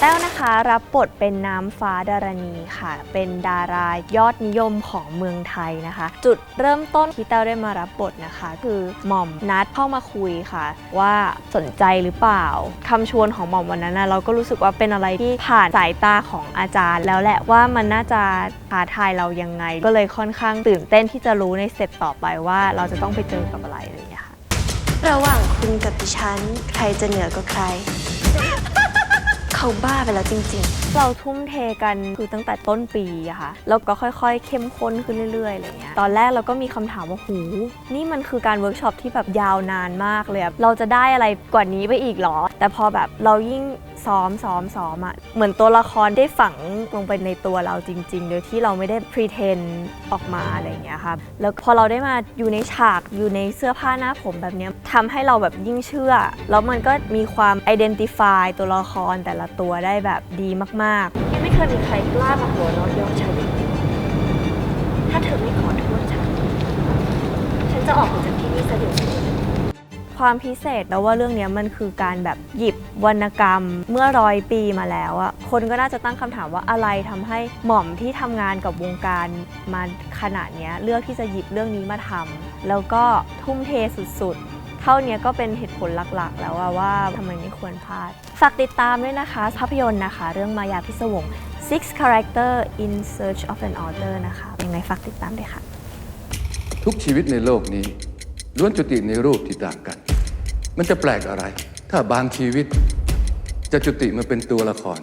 แต้วนะคะรับบทเป็นน้ำฟ้าดารณีค่ะ เป็นดารายอดนิยมของเมืองไทยนะคะ จุดเริ่มต้นที่แต้วได้มารับบทนะคะ คือหม่อมนัดเข้ามาคุยค่ะ ว่าสนใจหรือเปล่าคำชวนของหม่อมวันนั้นนะเราก็รู้สึกว่าเป็นอะไรที่ผ่านสายตาของอาจารย์ แล้วแหละว่ามันน่าจะท้าทายเรายังไง ก็เลยค่อนข้างตื่นเต้นที่จะรู้ในสเต็ปต่อไปว่าเราจะต้องไปเจอกับอะไรอะไรอย่างเงี้ยค่ะระหว่างคุณกับดิฉันใครจะเหนือกว่าใคร เขาบ้าไปแล้วจริง ๆ เราทุ่มเทกันคือตั้งแต่ต้นปีอะค่ะแล้วก็ค่อยๆ เข้มข้นขึ้นเรื่อยๆอะไรเงี้ยตอนแรกเราก็มีคำถามว่าหูนี่มันคือการเวิร์กช็อปที่แบบยาวนานมากเลยเราจะได้อะไรกว่านี้ไปอีกเหรอ แต่พอแบบเรายิ่ง ซ้อมซ้อมซ้อมอะเหมือนตัวละครได้ฝังลงไปในตัวเราจริง ๆ โดยที่เราไม่ได้ pretend ออกมาอะไรอย่างเงี้ยครับแล้วพอเราได้มาอยู่ในฉากอยู่ในเสื้อผ้าหน้าผมแบบเนี้ยทำให้เราแบบยิ่งเชื่อ แล้วมันก็มีความ identify ตัวละครแต่ละตัวได้แบบดีมากๆยังไม่เคยมีใครกล้ามาหัวเราะเยาะฉันถ้าเธอไม่ขอโทษฉันฉันจะออกไปจากที่นี่ซะเดี๋ยวนี้ ความพิเศษแล้วว่าเรื่องนี้มันคือการแบบหยิบวรรณกรรมเมื่อร้อยปีมาแล้วอะคนก็น่าจะตั้งคำถามว่าอะไรทำให้หม่อมที่ทำงานกับวงการมาขนาดเนี้ยเลือกที่จะหยิบเรื่องนี้มาทำแล้วก็ทุ่มเทสุดๆ เท่านี้ก็เป็นเหตุผลหลักๆ แล้วว่าทำไมไม่ควรพลาดฝากติดตามด้วยนะคะ ภาพยนตร์นะคะ เรื่องมายาพิศวง Six Character in Search of an Author นะคะยังไงฝากติดตามด้วยค่ะ ทุกชีวิตในโลกนี้ล้วนจุติในรูปที่ต่างกัน มันจะแปลกอะไร ถ้าบางชีวิตจะจุติมาเป็นตัวละคร